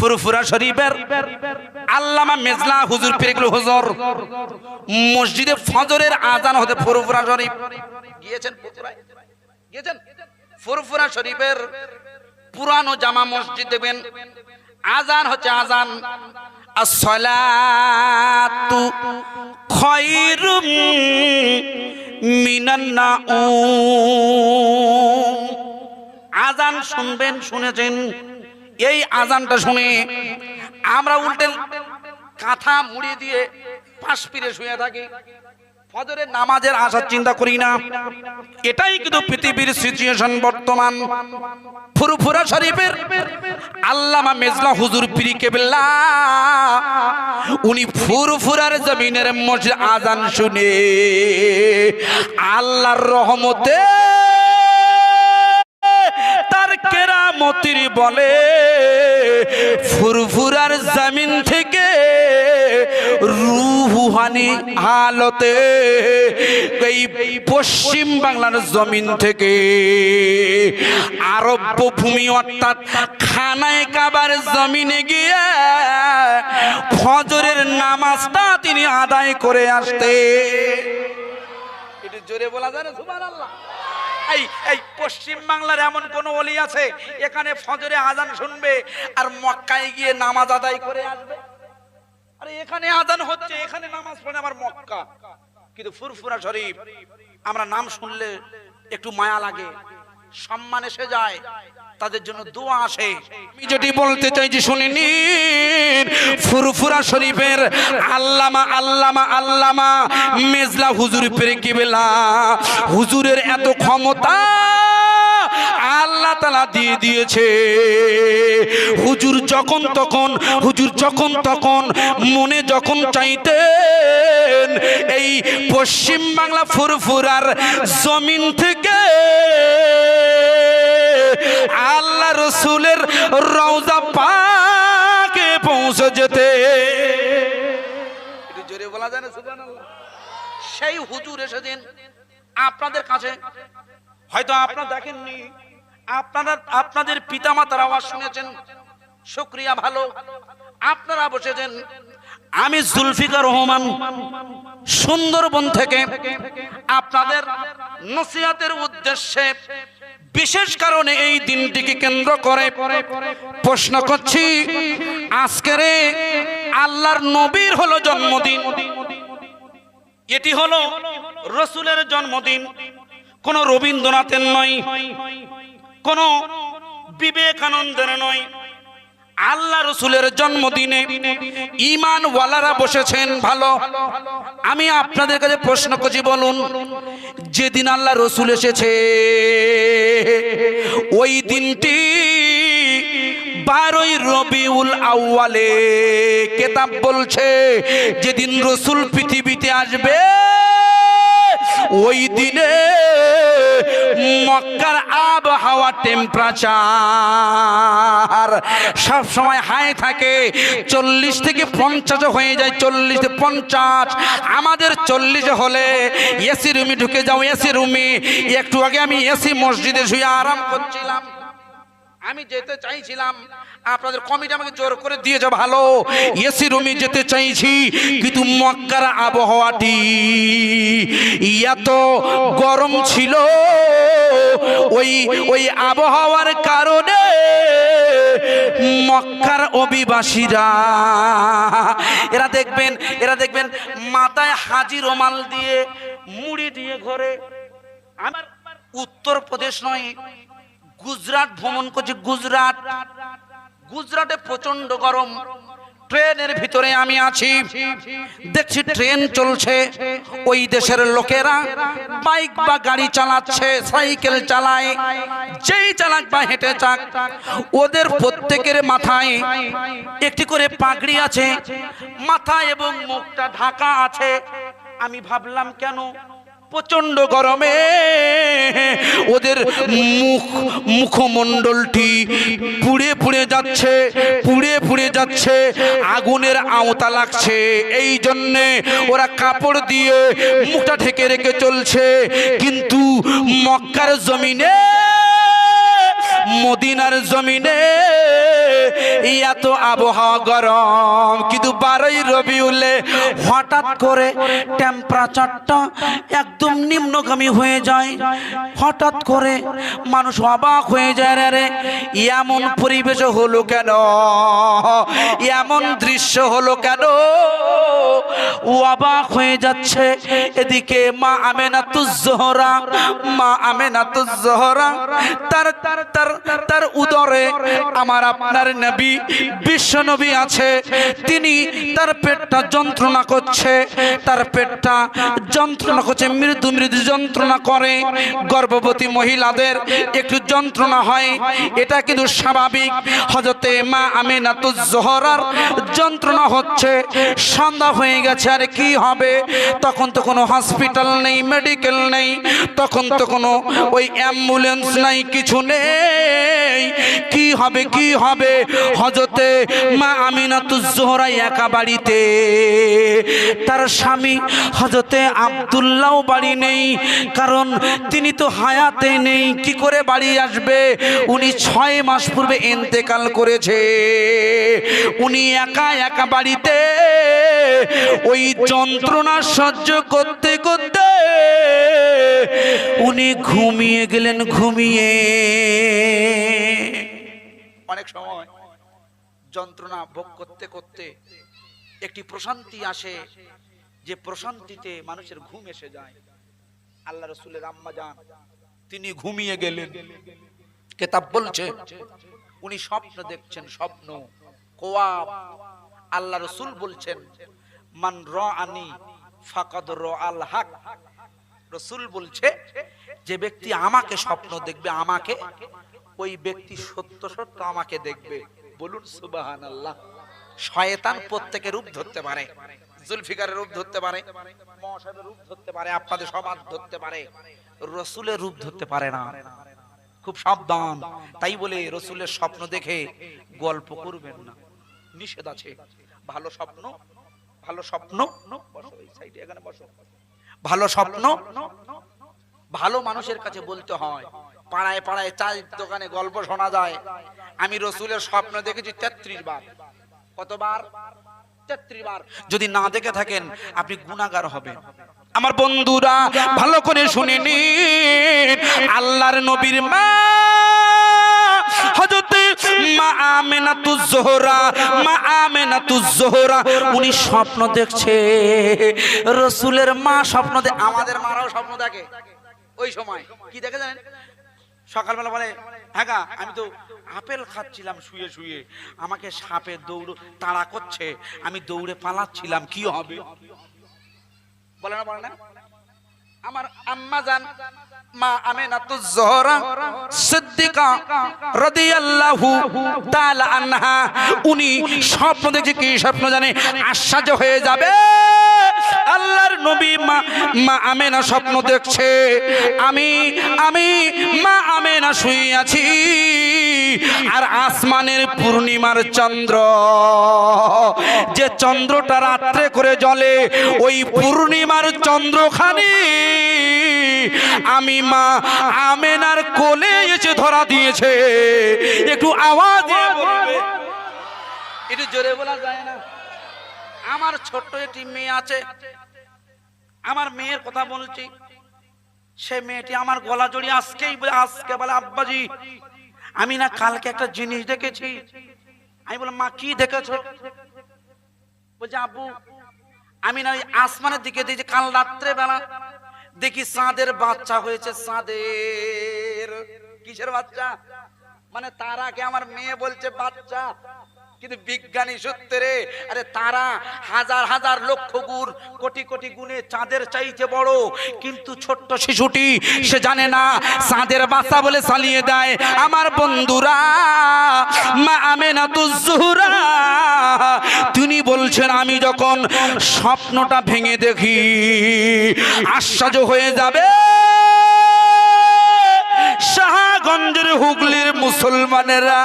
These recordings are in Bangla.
ফুরফুরা শরীফের আল্লামা মেজলা হুজুর পিরিকুল হুজুর। মসজিদে ফজরের আজান হতে ফুরফুরা শরীফ। গিয়েছেন? গিয়েছেন? ফুরফুরা শরীফের পুরানো জামা মসজিদ দেখবেন। আজান হচ্ছে আজান। আসসালাতু খায়রুম মিনান নাউম। আজান শুনবেন, শুনেছেন। এই আজানটা শুনে আমরা উল্টে কাঁথা মুড়ি দিয়ে পাশ ফিরে শুয়ে থাকি। ফজরের নামাজের আসার চিন্তা করি না। এটাই কিন্তু পৃথিবীর সিচুয়েশন বর্তমান। ফুরফুরা শরীফের আল্লামা মেজলা হুজুর পীরি কেবলা, উনি ফুরফুরার জমিনের মসজিদ আজান শুনে আল্লাহর রহমতে তার কেরামতির বলে, ফুরফুরার জমিন থেকে রুহানি হালতে এই পশ্চিম বাংলার জমিন থেকে আরব্য ভূমি অর্থাৎ খানায় কাবার জমিনে গিয়ে ফজরের নামাজটা তিনি আদায় করে আসতে। জোরে বলা যায় না? সুবহানাল্লাহ। এই এই পশ্চিম বাংলার এমন কোন অলি আছে? এখানে ফজরে আজান শুনবে আর মক্কায় গিয়ে নামাজ আদায় করে আসবে। আরে এখানে আজান হচ্ছে, এখানে নামাজ পড়ে আমার মক্কা। কিন্তু ফুরফুরা শরীফ, আমরা নাম শুনলে একটু মায়া লাগে। সম্মান এসে যায়। তাদের জন্য দোয়া আসে। আমি যেটি বলতে চাইছি শুনে নিন, ফুরফুরা শরীফের আল্লামা আল্লামা আল্লামা, মেজলা হুজুর পেরে কিবেলা, হুজুরের এত ক্ষমতা আল্লাহ তালা দিয়ে দিয়েছে। হুজুর যখন তখন, হুজুর যখন তখন মনে যখন চাইতেন, এই পশ্চিম বাংলা ফুরফুরার জমিন থেকে আল্লাহ রসুলের রওজা পাকে পৌঁছে যেতে। জোরে বলা যায় না সেই হুজুর এসেছেন আপনাদের কাছে। হয়তো আপনারা দেখেননি, আপনারা, আপনাদের পিতামাতার আওয়াজ শুনেছেন। শুক্রিয়া, ভালো। আপনারা বসেছেন। আমি জুলফিকার রহমান, সুন্দরবন থেকে। আপনাদের নসিহাতের উদ্দেশ্যে বিশেষ কারণে এই দিনটিকে কেন্দ্র করে প্রশ্ন করছি, আজকের আল্লাহর নবীর হলো জন্মদিন। এটি হলো রসুলের জন্মদিন। কোন রবীন্দ্রনাথের নয়, কোন বিবেকানন্দের নয়। আল্লাহ রসুলের জন্মদিনে ইমান ওয়ালারা বসেছেন, ভালো। আমি আপনাদের কাছে প্রশ্ন করছি, বলুন, যেদিন আল্লাহ রসুল এসেছে, ওই দিনটি বারোই রবিউল আউয়ালে, কেতাব বলছে, যেদিন রসুল পৃথিবীতে আসবে, ওই দিনে মক্কার আবহাওয়া টেম্পারেচার সব সময় হাই থাকে। চল্লিশ থেকে পঞ্চাশ হয়ে যায়। চল্লিশ থেকে পঞ্চাশ। আমাদের চল্লিশ হলে এসি রুমে ঢুকে যাও। এসি রুমে একটু আগে আমি এসি মসজিদে শুয়ে আরাম করছিলাম। আমি যেতে চাইছিলাম, আপনাদের কমিটি আমাকে জোর করে দিয়েছে ভালো। এসি রুমে যেতে চাইছি, কিন্তু মক্কার আবহাওয়াটি এত গরম ছিল। ওই ওই আবহাওয়ার কারণে মক্কার অভিবাসীরা, এরা দেখবেন এরা দেখবেন মাথায় হাজি রোমাল দিয়ে মুড়ি দিয়ে ঘরে। আমার উত্তর প্রদেশ নয় গুজরাট ভ্রমণ করছি, গুজরাট। গুজরাটে প্রচণ্ড গরম। ট্রেনের ভিতরে আমি আছি। দেখছি ট্রেন চলছে। ওই দেশের লোকেরা বাইক বা গাড়ি চালাচ্ছে, সাইকেল চালায়। যেই চালাক বা হেঁটে চাক ওদের প্রত্যেকের মাথায় একটি করে পাগড়ি আছে। মাথা এবং মুখটা ঢাকা আছে। আমি ভাবলাম, কেন প্রচণ্ড গরমে ওদের মুখ মুখমণ্ডলটি পুড়ে পুড়ে যাচ্ছে, পুড়ে পুড়ে যাচ্ছে, আগুনের আওতা লাগছে। এই জন্যে ওরা কাপড় দিয়ে মুখটা ঢেকে রেখে চলছে। কিন্তু মক্কার জমিনে, মদিনার জমিনে এত আবহাওয়া গরম। কিন্তু বারোই রবিউলে হঠাৎ করে টেম্পারেচারটা একদম নিম্নগামী হয়ে যায়। হঠাৎ করে মানুষ অবাক হয়ে যায় রে এমন পরিবেশ হলো কেন? এমন দৃশ্য হলো কেন? অবাক হয়ে যাচ্ছে। এদিকে মা আমেনা তুজোহরা মা আমেনা তুজোহরা তার তার তার উদরে আমার আপনার নবী, বিশ্ব নবী আছে, তিনি তার পেটটা যন্ত্রণা করছে, তার পেটটা যন্ত্রণা করছে, মৃদু মৃদু যন্ত্রণা করে। গর্ভবতী মহিলাদের একটু যন্ত্রণা হয়, এটা কিন্তু স্বাভাবিক। হজরতে মা আমিনা তো জহরার যন্ত্রণা হচ্ছে, সন্ধ্যা হয়ে গেছে, আর কি হবে? তখন তো কোনো হসপিটাল নেই, মেডিকেল নেই, তখন তো কোনো ওই অ্যাম্বুলেন্স নাই, কিছু নেই। হবে কি হবে? হজতে মা আমিনাতুজ জোহরা একা বাড়িতে। তার স্বামী হজতে আব্দুল্লাহ বাড়ি নেই, কারণ তিনি তো হায়াতে নেই। কি করে বাড়ি আসবে? উনি ছয় মাস পূর্বে ইন্তেকাল করেছে। উনি একা একা বাড়িতে। ওই যন্ত্রণা সহ্য করতে করতে উনি ঘুমিয়ে গেলেন, ঘুমিয়ে। অনেক সময় যন্ত্রণা ভোগ করতে করতে একটি প্রশান্তি আসে, যে প্রশান্তিতে মানুষের ঘুম এসে যায়। আল্লাহ রসুলের আম্মা যান, তিনি ঘুমিয়ে গেলেন। কেতাব বলছে, উনি স্বপ্ন দেখছেন, স্বপ্ন, কোয়াব। আল্লাহ রসুল বলছেন, মান র আনি ফাকাদ র আল হক। রসুল বলছে, যে ব্যক্তি আমাকে স্বপ্ন দেখবে, আমাকে ওই ব্যক্তি সত্য সত্য আমাকে দেখবে। বলুন সুবাহান আল্লাহ শয়তান প্রত্যেকের রূপ ধরতে পারে, জুলফিকারের রূপ ধরতে পারে মহাসাবের রূপ ধরতে পারে, আপনাদের সমাজ ধরতে পারে, রসুলের রূপ ধরতে পারে না। খুব সাবধান, তাই বলে রসুলের স্বপ্ন দেখে গল্প করবেন না। নিষেধ আছে। ভালো স্বপ্ন ভালো স্বপ্ন ভালো স্বপ্ন, ভালো মানুষের কাছে বলতে হয়। পাড়ায় পাড়ায় চায়ের দোকানে গল্প শোনা যায়। আমি রসুলের স্বপ্ন দেখেছি তেত্রিশ বার। কতবার? তেত্রিশ বার। যদি না দেখে থাকেন, আপনি গুণাগার হবেন। আমার বন্ধুরা, ভালো করে শুনে নিন। আল্লাহর নবীর মা, হযরতে মা আমেনাতু জোহরা, মা আমেনাতু জোহরা, উনি স্বপ্ন দেখছে। রসুলের মা স্বপ্ন দে আমাদের মারাও স্বপ্ন দেখে। ওই সময়, কি দেখে জানেন? সকালবেলা বলে হ্যাঁ আমি তো আপেল খাচ্ছিলাম শুয়ে শুয়ে। আমাকে সাপে দৌড়, তাড়া করছে। আমি দৌড়ে পালাচ্ছিলাম, কি হবে? বলে না বলে না। আমার আম্মা জান, মা আমিনাতু জোহরা সিদ্দিকা রাদিয়াল্লাহু তাআলা আনহা, উনি স্বপ্ন দেখে কি স্বপ্ন জানে? আশ্চর্য হয়ে যাবে। আল্লাহর নবী মা মা আমেনা স্বপ্ন দেখছে। আমি আমি মা আমেনা শুয়ে আছি। আর আসমানের পূর্ণিমার চন্দ্র, যে চন্দ্রটা রাত্রে করে জ্বলে, ওই পূর্ণিমার চন্দ্রখানি আমি মা আমেনার কোলে এসে ধরা দিয়েছে। একটু আওয়াজ একটু জোরে বলা যায় না। আমার ছোট্ট একটি মেয়ে আছে। আমার মেয়ের কথা বলছি। সে মেয়েটি আমার গলা জড়িয়ে আজকেই বলে, আজকে বলে, আব্বাজি, আমি না কালকে একটা জিনিস দেখেছি। আমি বললাম, মা, কি দেখেছ? বলছে, আব্বু, আমি না ওই আসমানের দিকে দেখছি, কাল রাত্রে বেলা দেখি চাঁদের বাচ্চা হয়েছে চাঁদের কিসের বাচ্চা? মানে তারাকে আমার মেয়ে বলছে, বাচ্চা কিন্তু বিজ্ঞানী সূত্রে আরে তারা হাজার হাজার লক্ষ গুণ, কোটি কোটি গুণে চাঁদের চাইতে বড়। কিন্তু ছোট্ট শিশুটি, সে জানে না, চাঁদের বাচ্চা বলে চালিয়ে দেয়। আমার বন্ধুরা, মা আমেনা তুজুরা তিনি বলছেন, আমি যখন স্বপ্নটা ভেঙে দেখি, আশ্চর্য হয়ে যাবে। শাহগঞ্জের হুগলির মুসলমানেরা,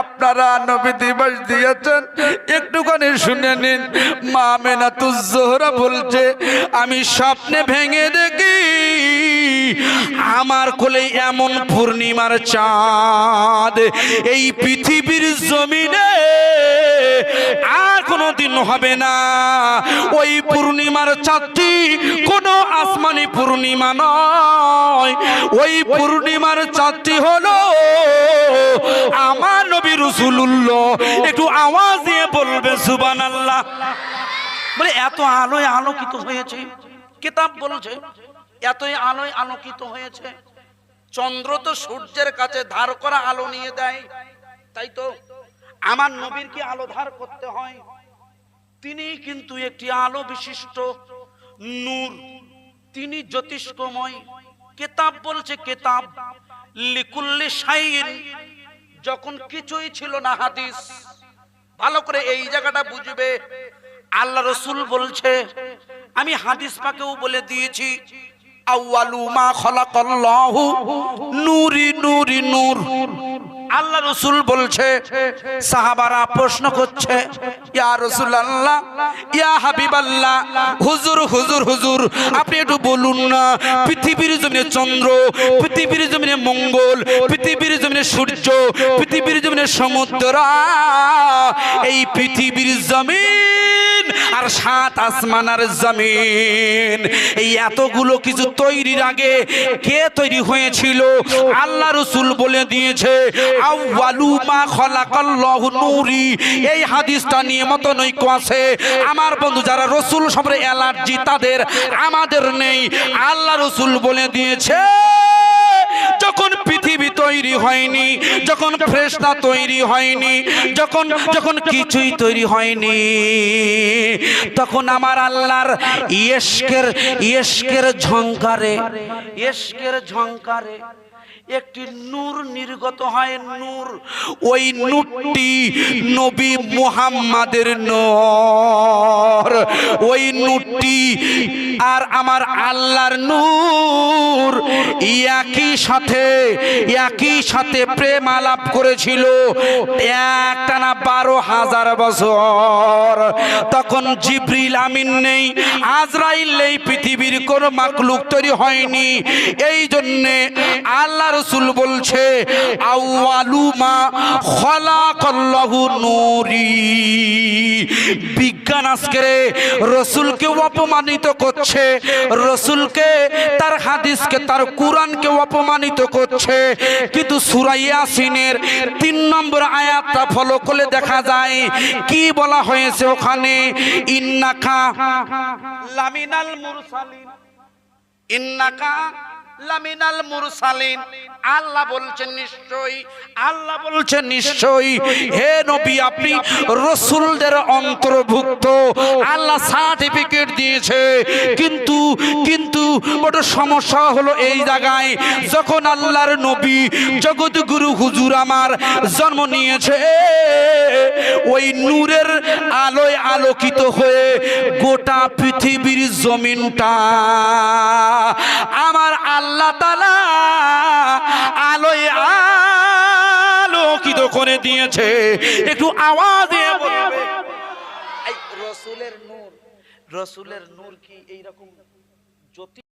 আপনারা নবী দিবস দিয়েছেন, একটুখানি শুনে নিন। মা মেনাতুজ্জোহরা বলছে, আমি স্বপ্নে ভেঙে দেখি আমার কোলে এমন পূর্ণিমার চাঁদ, এই পৃথিবীর জমিনে আর কোনো দিন হবে না। ওই পূর্ণিমার চাঁদটি কোনো আসমানি পূর্ণিমা নয়। ওই পূর্ণিমার চাঁদটি হলো আমার নবী রসুল্লাহ একটু আওয়াজ দিয়ে বলবে সুবান আল্লাহ বলে, এত আলোয় আলোকিত হয়েছে। কিতাব বলছে এতই আলোয় আলোকিত হয়েছে। চন্দ্র তো সূর্যের কাছে ধার করা আলো নিয়ে দেয়। তাই তো আমার নবীর কি আলো ধার করতে হয়? তিনি কিন্তু একটি আলো বিশিষ্ট নূর। তিনি জ্যোতিষ্কময়। কেতাব বলছে কেতাব, লিকুল্লি শাইন যখন কিছুই ছিল না হাদিস। ভালো করে এই জায়গাটা বুঝবে। আল্লাহ রসুল বলছে, আমি হাদিস পাকেও বলে দিয়েছি আউয়ালু মা খলাকাল্লাহু নূরি নূরি নূর। আল্লাহ রসুল বলছে, সাহাবারা প্রশ্ন করছে, ইয়া রসুল আল্লাহ ইয়া হাবিব আল্লাহ হুজুর হুজুর হুজুর, আপনি একটু বলুন না, পৃথিবীর জমিনে চন্দ্র, পৃথিবীর জমিনে মঙ্গল, পৃথিবীর জমিনে সূর্য, পৃথিবীর জমিনে সমুদ্র, এই পৃথিবীর জমিন আর সাত আসমান আর জমিন। এই এতগুলো কিছু তৈরির আগে কে তৈরি হয়েছিল? আল্লাহ রসুল বলে দিয়েছে এই হাদিসটা নিয়ে মত নৈক্য আছে। আমার বন্ধু, যারা রসুল সম্পর্কে অ্যালার্জি, তাদের আমাদের নেই। আল্লাহ রসুল বলে দিয়েছে পৃথিবী তৈরি হয়নি, যখন ফ্রেশনা তৈরি হয়নি, যখন যখন কিছুই তৈরি হয়নি, তখন আমার আল্লাহর ইয়েস্কের ইয়েস্কের ঝংকারে ইয়েস্কের ঝংকারে একটি নূর নির্গত হয়, নূর। ওই নূরটি নবী মুহাম্মাদের নূর। ওই নূরটি আর আমার আল্লাহর নূর একই সাথে একই সাথে প্রেম আলাপ করেছিল একটানা বারো হাজার বছর। তখন জিব্রিল আমিন নেই, আজরাইল নেই, পৃথিবীর কোন মাকলুক তৈরি হয়নি। এই জন্যে আল্লাহ রসুল বলছে আউয়ালুমা খলাকাল্লাহু নূরি। বিজ্ঞান আজকে রসুলকে অপমানিত করছে। রসুলকে, তার হাদিসকে, তার কোরআনকে অপমানিত করছে। কিন্তু সুরাইয়াসিনের তিন নম্বর আয়াতটা ফলো করলে দেখা যায়, কি বলা হয়েছে ওখানে? ইন্নাকা লামিনাল মুরসালিন। ইন্নাকা লামিনাল মুরসালিন। আল্লাহ বলছেন, নিশ্চয়ই, আল্লাহ বলছেন, নিশ্চয়ই। হে নবী, আপনি রসুলদের অন্তর্ভুক্ত। আল্লাহ সার্টিফিকেট দিয়েছে। কিন্তু কিন্তু বড় সমস্যা হলো এই জায়গায়, যখন আল্লাহর নবী জগৎগুরু হুজুর আমার জন্ম নিয়েছে, ওই নূরের আলোয় আলোকিত হয়ে গোটা পৃথিবীর জমিনটা আমার আল্লাহ তালা আলোয় আলোকিত করে দিয়েছে। একটু আওয়াজ রসুলের নূর রসুলের নূর কি এইরকম জ্যোতি